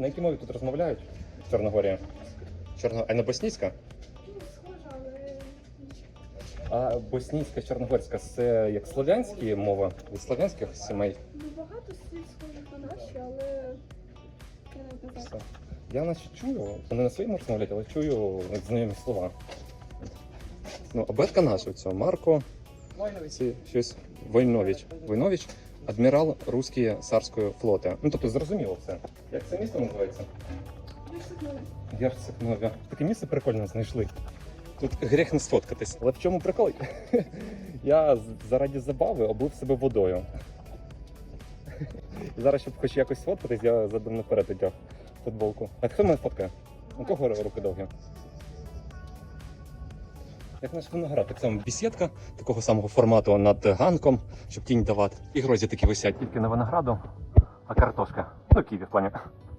На якій мові тут розмовляють в Чорногорії? Чорно... А на боснійська? Схоже, але А боснійська, чорногорська це як слов'янські мова від слов'янських сімей. ну, багато слів схожих на наші, але я не Все. знаю. Я наче чую, не на своєму розмовляти, але чую знайомі слова. Ну, абетка наша цього. Марко, це щось Войнович. Войнович, адмірал руської царської флоти. Ну, тобто зрозуміло все. Як це місто називається? Герцогнові. Таке місце прикольно знайшли. Тут гріх не сфоткатись. Але в чому прикол? Я заради забави облив себе водою. І зараз, щоб хоч якось сфоткатись, я задом наперед одяг футболку. А хто мене фоткає? У кого руки довгі? Як наш виноград, так само бісідка такого самого формату над ганком, щоб тінь давати. І грозі такі висять тільки на винограду, а картошка. Ну, ківі в плані.